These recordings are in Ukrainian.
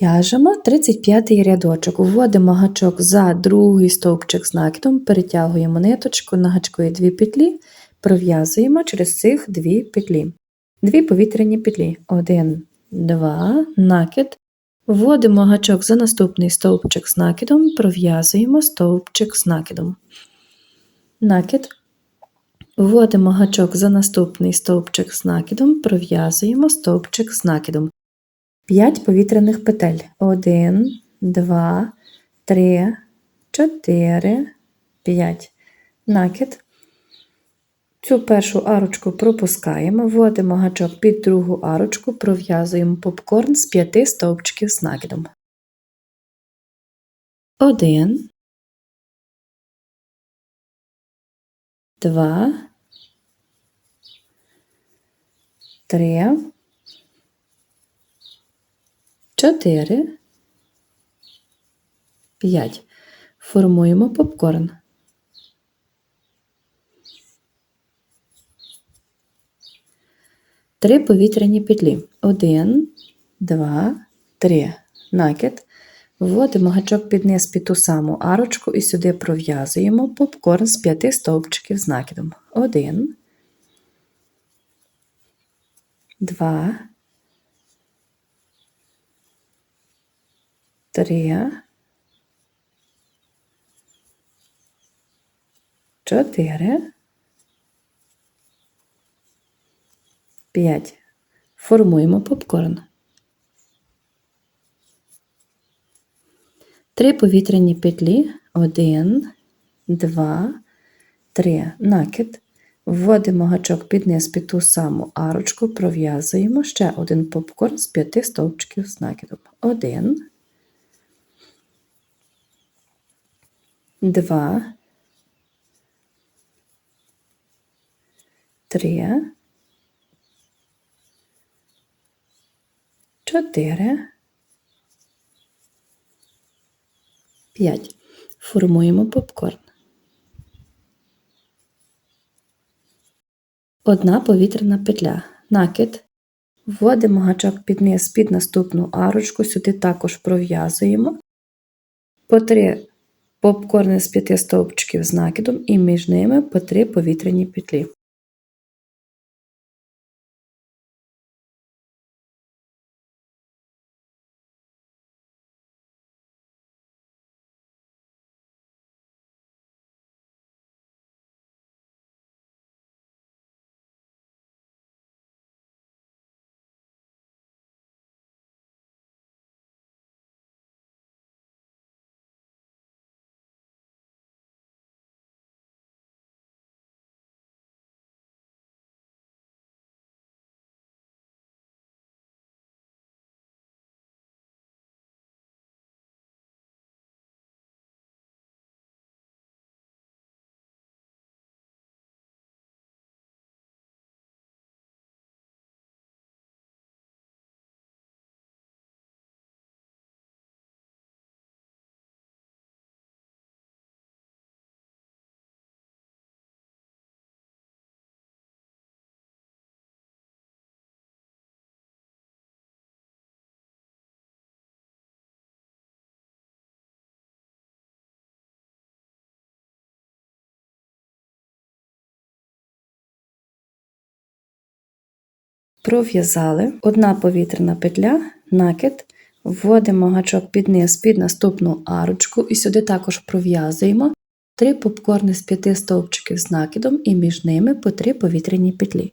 В'яжемо 35 рядочок, вводимо гачок за другий стовпчик з накидом, перетягуємо ниточку на гачкові дві петлі, пров'язуємо через цих дві петлі. Дві повітряні петлі. Один, два, накид. Вводимо гачок за наступний стовпчик з накидом, пров'язуємо стовпчик з накидом. Накид. Вводимо гачок за наступний стовпчик з накидом, пров'язуємо стовпчик з накидом. 5 повітряних петель. 1, 2, 3, 4, 5. Накид. Цю першу арочку пропускаємо, вводимо гачок під другу арочку, пров'язуємо попкорн з 5 стовпчиків з накидом. 1, 2, 3, 4, 5. Формуємо попкорн. Три повітряні петлі. 1, 2, 3. Накид. Вводимо гачок під низ під ту саму арочку і сюди пров'язуємо попкорн з 5 стовпчиків з накидом. 1, 2, 3, 4, 5. Формуємо попкорн. Три повітряні петлі. 1, 2, 3. Накид. Вводимо гачок під низ під ту саму арочку, пров'язуємо ще один попкорн з 5 стовпчиків з накидом. 1, 2, 3, 4, 5. Формуємо попкорн. Одна повітряна петля. Накид. Вводимо гачок під низ під наступну арочку, сюди також пров'язуємо по 3 попкорни з п'яти стовпчиків з накидом і між ними по три повітряні петлі. Пров'язали. Одна повітряна петля, накид, вводимо гачок під низ під наступну арочку і сюди також пров'язуємо. 3 попкорни з 5 стовпчиків з накидом і між ними по 3 повітряні петлі.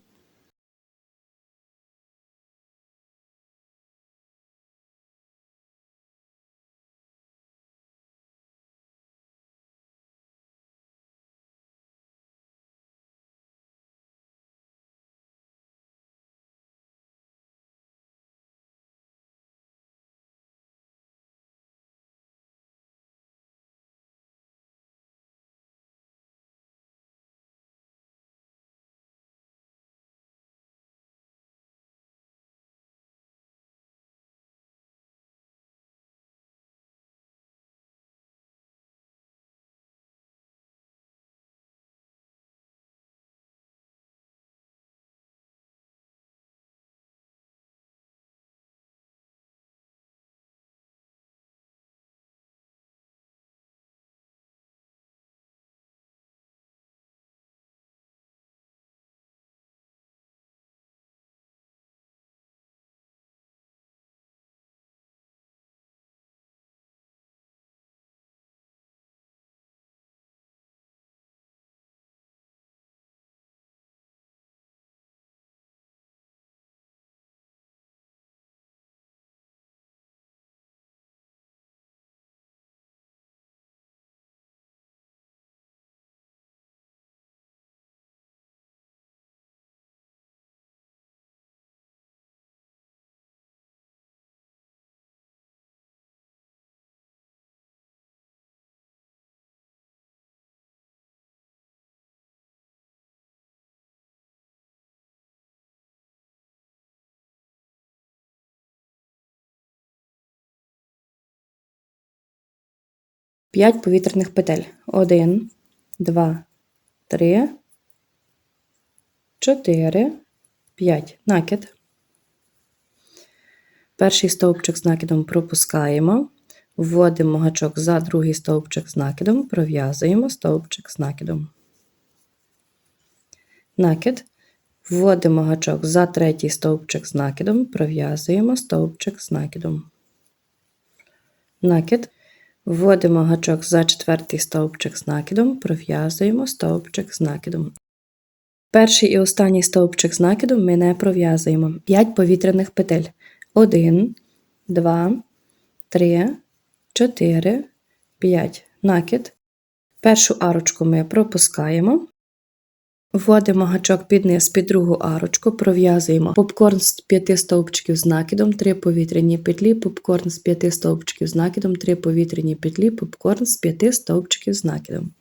5 повітряних петель. 1, 2, 3, 4, 5. Накид. Перший стовпчик з накидом пропускаємо. Вводимо гачок за другий стовпчик з накидом, пров'язуємо стовпчик з накидом. Накид. Вводимо гачок за третій стовпчик з накидом, пров'язуємо стовпчик з накидом. Накид. Вводимо гачок за четвертий стовпчик з накидом, пров'язуємо стовпчик з накидом. Перший і останній стовпчик з накидом ми не пров'язуємо. 5 повітряних петель. 1, 2, 3, 4, 5. Накид. Першу арочку ми пропускаємо. Вводимо гачок під низ під другу арочку, пров'язуємо попкорн з 5 стовпчиків з накидом, 3 повітряні петлі, попкорн з 5 стовпчиків з накидом, 3 повітряні петлі, попкорн з 5 стовпчиків з накидом.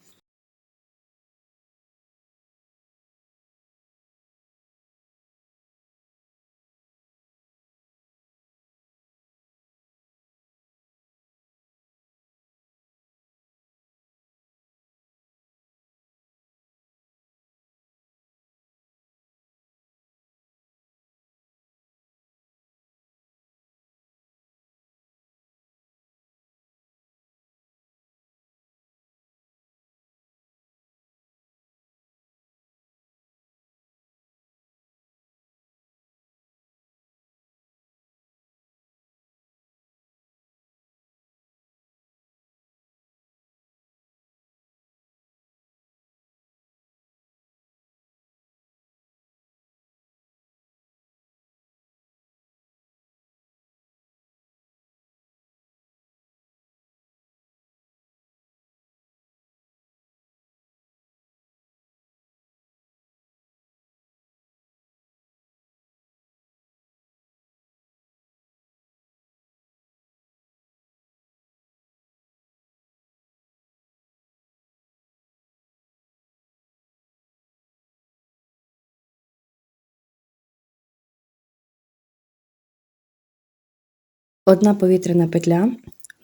Одна повітряна петля,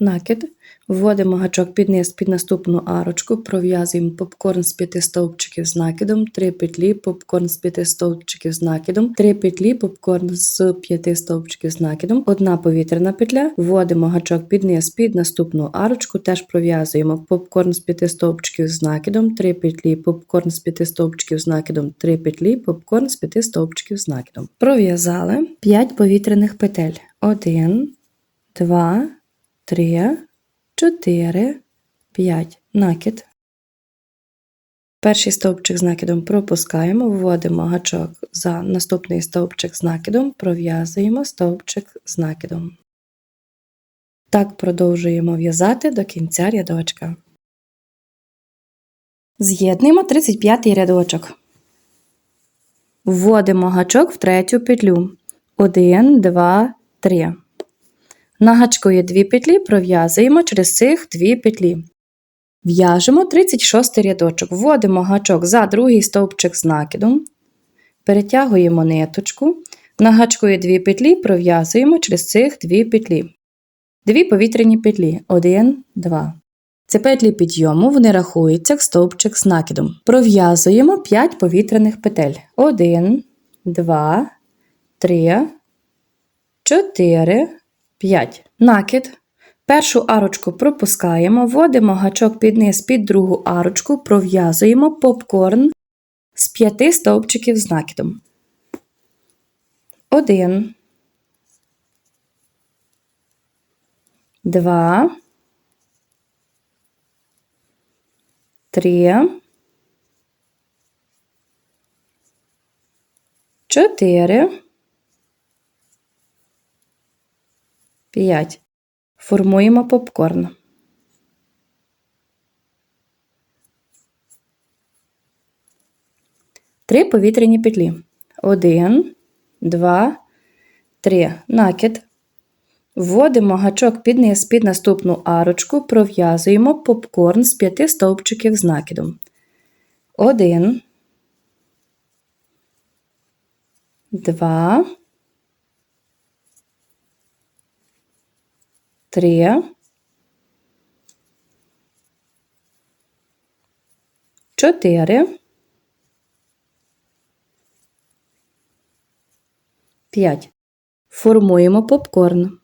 накид, вводимо гачок під низ під наступну арочку, пров'язуємо попкорн з 5 стовпчиків з накидом, 3 петлі, попкорн з 5 стовпчиків з накидом, 3 петлі, попкорн з 5 стовпчиків з накидом, одна повітряна петля, вводимо гачок під низ під наступну арочку, теж пров'язуємо попкорн з 5 стовпчиків з накидом, 3 петлі, попкорн з 5 стовпчиків з накидом, 3 петлі, попкорн з 5 стовпчиків з накидом. Пров'язали 5 повітряних петель. 1, Два, три, чотири, п'ять. Накид. Перший стовпчик з накидом пропускаємо, вводимо гачок за наступний стовпчик з накидом, пров'язуємо стовпчик з накидом. Так продовжуємо в'язати до кінця рядочка. З'єднуємо 35 рядочок. Вводимо гачок в третю петлю. 1, 2, 3. На гачку дві петлі, пров'язуємо через цих дві петлі. В'яжемо 36 рядочок, вводимо гачок за другий стовпчик з накидом, перетягуємо ниточку, на гачку дві петлі, пров'язуємо через цих дві петлі. Дві повітряні петлі 1, 2. Це петлі підйому, вони рахуються в стовпчик з накидом. Пров'язуємо 5 повітряних петель. 1, 2, 3, 4, 5. Накид. Першу арочку пропускаємо, вводимо гачок під низ під другу арочку, пров'язуємо попкорн з 5 стовпчиків з накидом. 1, 2, 3, 4, 5. Формуємо попкорн. Три повітряні петлі. Один, два, три. Накид. Вводимо гачок під низ під наступну арочку, пров'язуємо попкорн з п'яти стовпчиків з накидом. Один, два, три, 4, 5. Формуємо попкорн.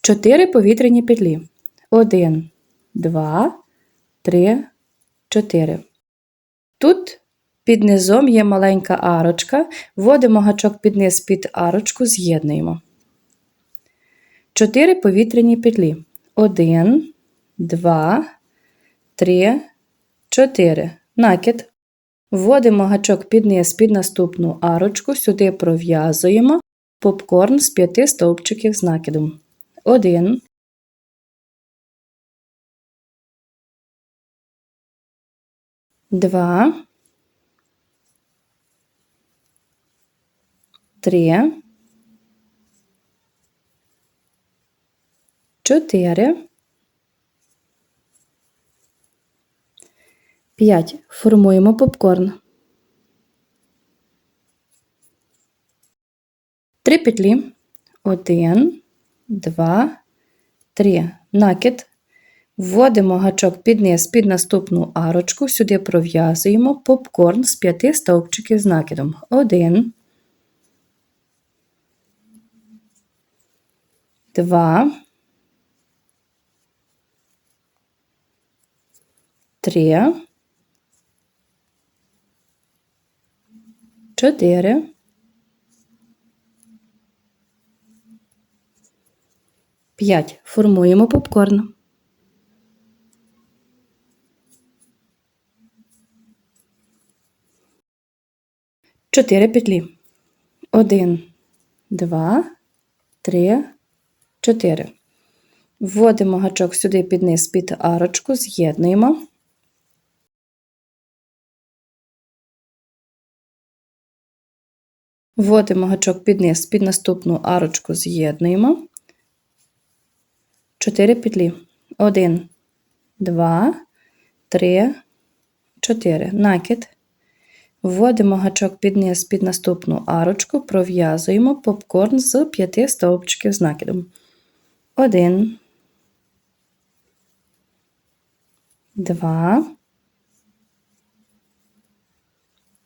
4 повітряні петлі. 1, 2, 3, 4. Тут під низом є маленька арочка. Вводимо гачок під низ під арочку, з'єднуємо. 4 повітряні петлі. 1, 2, 3, 4. Накид. Вводимо гачок під низ під наступну арочку, сюди пров'язуємо попкорн з 5 стовпчиків з накидом. 1, Два, три, чотири, п'ять. Формуємо попкорн. Три петлі. Один, два, три. Накид. Вводимо гачок під низ під наступну арочку, сюди пров'язуємо попкорн з п'яти стовпчиків з накидом. Один, два, три, чотири, п'ять. Формуємо попкорн. Чотири петлі. Один, два, три, чотири. Вводимо гачок сюди під низ під арочку, з'єднуємо. Вводимо гачок під низ під наступну арочку, з'єднуємо. Чотири петлі. Один, два, три, чотири. Накид. Вводимо гачок під низ під наступну арочку, пров'язуємо попкорн з п'яти стовпчиків з накидом. Один, два,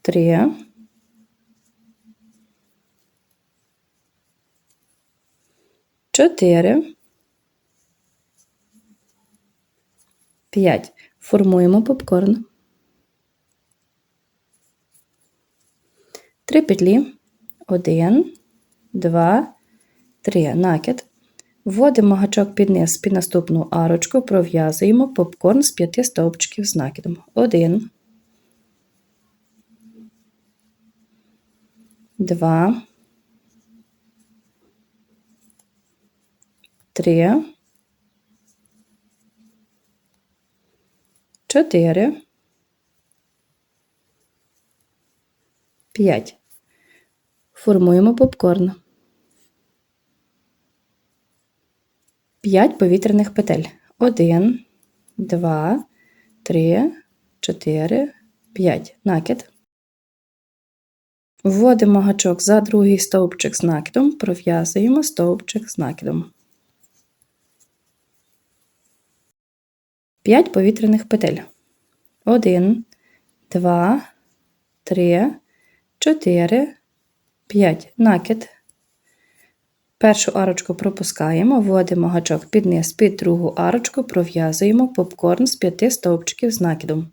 три, чотири, п'ять. Формуємо попкорн. Три петлі. Один, два, три. Накид. Вводимо гачок під низ під наступну арочку, пров'язуємо попкорн з п'яти стовпчиків з накидом. Один, два, три, чотири, п'ять. Формуємо попкорн. 5 повітряних петель. 1, 2, 3, 4, 5. Накид. Вводимо гачок за другий стовпчик з накидом, пров'язуємо стовпчик з накидом. 5 повітряних петель. 1, 2, 3, 4, 5. Накид. Першу арочку пропускаємо, вводимо гачок під низ під другу арочку, пров'язуємо попкорн з п'яти стовпчиків з накидом.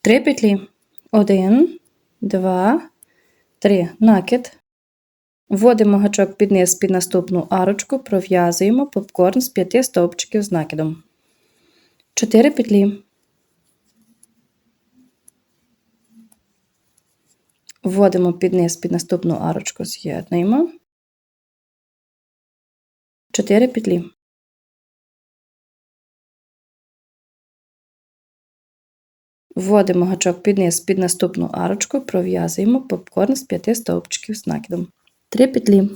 Три петлі. Один, два, три. Накид. Вводимо гачок під низ під наступну арочку, пров'язуємо попкорн з п'яти стовпчиків з накидом. Чотири петлі. Вводимо під низ під наступну арочку, з'єднуємо. 4 петлі. Вводимо гачок під низ під наступну арочку, пров'язуємо попкорн з 5 стовпчиків з накидом. 3 петлі.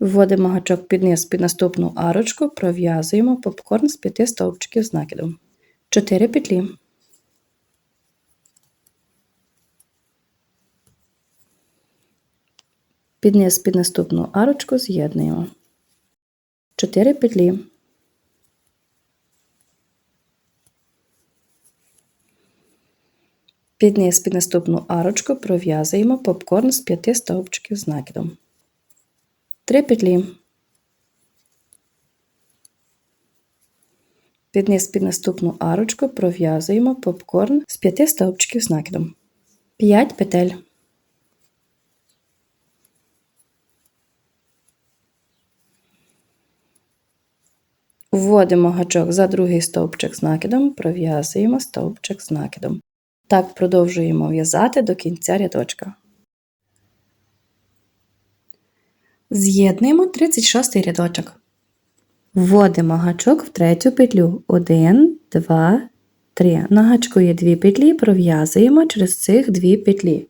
Вводимо гачок під низ під наступну арочку, пров'язуємо попкорн з 5 стовпчиків з накидом. 4 петлі. Під низ під наступну арочку з'єднуємо. 4 петлі. Під низ під наступну арочку пров'язуємо попкорн з 5 стовпчиків з накидом. 3 петлі. Під низ під наступну арочку пров'язуємо попкорн з 5 стовпчиків з накидом. 5 петель. Вводимо гачок за другий стовпчик з накидом, пров'язуємо стовпчик з накидом. Так продовжуємо в'язати до кінця рядочка. З'єднуємо 36 рядочок. Вводимо гачок в третю петлю. 1, 2, 3. На гачку є 2 петлі, пров'язуємо через цих 2 петлі.